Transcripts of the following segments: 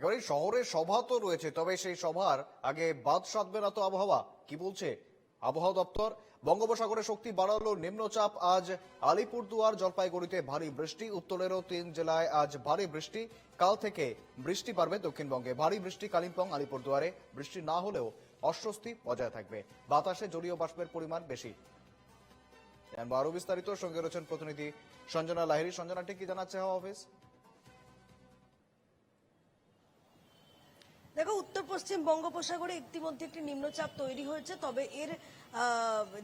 একেবারে শহরে সভা তো রয়েছে, তবে সেই সভার আগে বাদ সাধবে না তো আবহাওয়া, কি বলছে আবহাওয়া দপ্তর? বঙ্গোপসাগরে শক্তি বাড়ালো নিম্নচাপ, আজ আলিপুরদুয়ার জলপাইগুড়িতে ভারী বৃষ্টি, উত্তরেরও তিন জেলায় আজ ভারী বৃষ্টি, কাল থেকে বৃষ্টি পারবে দক্ষিণবঙ্গে। ভারী বৃষ্টি কালিম্পং, আলিপুরদুয়ারে বৃষ্টি না হলেও অস্বস্তি বজায় থাকবে। বাতাসে জলীয় বাষ্পের পরিমাণ বেশি। আরও বিস্তারিত সঙ্গে রয়েছেন প্রতিনিধি সঞ্জনা লাহিরি সঞ্জনা ঠিক কি জানাচ্ছে হাওয়া অফিস? দেখো, উত্তর পশ্চিম বঙ্গোপসাগরে ইতিমধ্যে একটি নিম্নচাপ তৈরি হয়েছে, তবে এর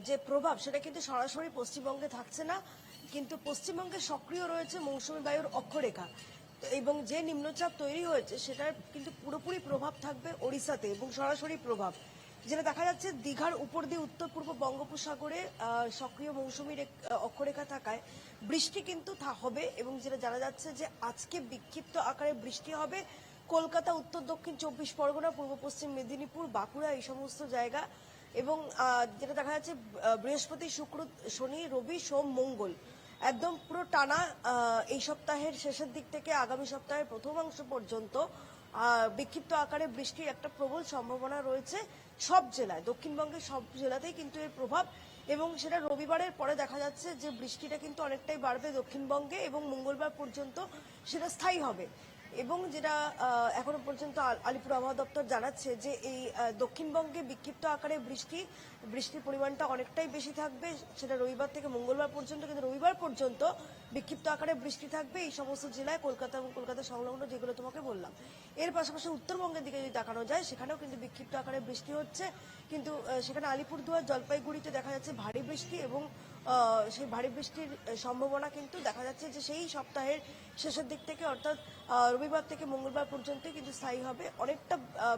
যে প্রভাব সেটা কিন্তু সরাসরি পশ্চিমবঙ্গে থাকছে না, কিন্তু পশ্চিমবঙ্গে সক্রিয় রয়েছে মৌসুমী বায়ুর অক্ষরেখা। এবং যে নিম্নচাপ তৈরি হয়েছে, সেটার কিন্তু পুরোপুরি প্রভাব থাকবে ওড়িশাতে, এবং সরাসরি প্রভাব। যেটা দেখা যাচ্ছে, দীঘার উপর দিয়ে উত্তর পূর্ব বঙ্গোপসাগরে সক্রিয় মৌসুমী রেখ- অক্ষরেখা থাকায় বৃষ্টি কিন্তু হবে, এবং যেটা জানা যাচ্ছে যে আজকে বিক্ষিপ্ত আকারে বৃষ্টি হবে কলকাতা, উত্তর, দক্ষিণ, চব্বিশ পরগনা, পূর্ব, পশ্চিম মেদিনীপুর, বাঁকুড়া এই সমস্ত জায়গা এবং যেটা দেখা যাচ্ছে বৃহস্পতি, শুক্র, শনি, রবি, সোম, মঙ্গল। একদম পুরো টানা এই সপ্তাহের শেষের দিক থেকে আগামী সপ্তাহের প্রথমাংশ পর্যন্ত বিক্ষিপ্ত আকারে বৃষ্টির একটা প্রবল সম্ভাবনা রয়েছে সব জেলায়। দক্ষিণবঙ্গের সব জেলাতেই কিন্তু এর প্রভাব এবং সেটা রবিবারের পরে দেখা যাচ্ছে যে বৃষ্টিটা কিন্তু অনেকটাই বাড়বে দক্ষিণবঙ্গে এবং মঙ্গলবার পর্যন্ত সেটা স্থায়ী হবে। এবং যেটা এখনও পর্যন্ত আলিপুর আবহাওয়া দপ্তর জানাচ্ছে যে এই দক্ষিণবঙ্গে বিক্ষিপ্ত আকারে বৃষ্টি, বৃষ্টির পরিমাণটা অনেকটাই বেশি থাকবে। সেটা রবিবার থেকে মঙ্গলবার পর্যন্ত, কিন্তু রবিবার পর্যন্ত বিক্ষিপ্ত আকারে বৃষ্টি থাকবে এই সমস্ত জেলায়, কলকাতা এবং কলকাতা সংলগ্ন যেগুলো তোমাকে বললাম। এর পাশাপাশি উত্তরবঙ্গের দিকে যদি দেখানো যায়, সেখানেও কিন্তু বিক্ষিপ্ত আকারে বৃষ্টি হচ্ছে। কিন্তু সেখানে আলিপুরদুয়ার, জলপাইগুড়িতে দেখা যাচ্ছে ভারী বৃষ্টি এবং সেই ভারী বৃষ্টির সম্ভাবনা কিন্তু দেখা যাচ্ছে যে সেই সপ্তাহের শেষের দিক থেকে, অর্থাৎ রবিবার থেকে মঙ্গলবার পর্যন্ত কিন্তু স্থায়ী হবে। অনেকটা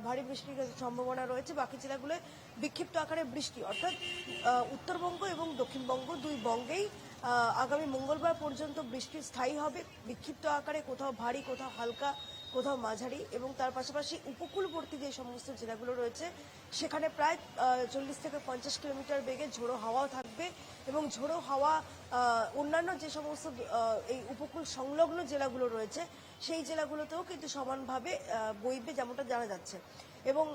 ভারী বৃষ্টির সম্ভাবনা রয়েছে। বাকি জেলাগুলোয় বিক্ষিপ্ত আকারে বৃষ্টি। অর্থাৎ উত্তরবঙ্গ এবং দক্ষিণবঙ্গ দুই বঙ্গেই আগামী মঙ্গলবার পর্যন্ত বৃষ্টি স্থায়ী হবে। বিক্ষিপ্ত আকারে কোথাও ভারী, কোথাও হালকা, কোথাও মাঝারি এবং তার পাশাপাশি উপকূলবর্তী যে সমস্ত জেলাগুলো রয়েছে, সেখানে প্রায় চল্লিশ থেকে পঞ্চাশ কিলোমিটার বেগে ঝোড়ো হাওয়াও থাকবে। এবং ঝোড়ো হাওয়া অন্যান্য যে সমস্ত এই উপকূল সংলগ্ন জেলাগুলো রয়েছে সেই জেলাগুলোতেও কিন্তু সমানভাবে বইবে যেমনটা জানা যাচ্ছে। এবং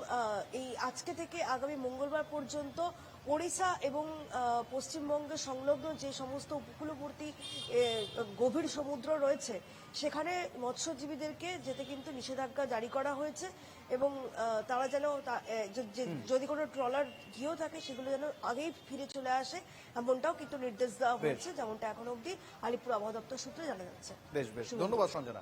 এই আজকে থেকে আগামী মঙ্গলবার পর্যন্ত ওড়িশা এবং পশ্চিমবঙ্গের সংলগ্ন যে সমস্ত উপকূলবর্তী গভীর সমুদ্র রয়েছে সেখানে মৎস্যজীবীদেরকে যেতে কিন্তু নিষেধাজ্ঞা জারি করা হয়েছে এবং তারা যেন যদি কোনো ট্রলার গিয়েও থাকে সেগুলো যেন আগেই ফিরে চলে আসে এমনটাও কিন্তু নির্দেশ দেওয়া হয়েছে যেমনটা এখন অব্দি আলিপুর আবহাওয়া দপ্তর সূত্রে জানা যাচ্ছে। বেশ বেশ। ধন্যবাদ সঞ্জনা।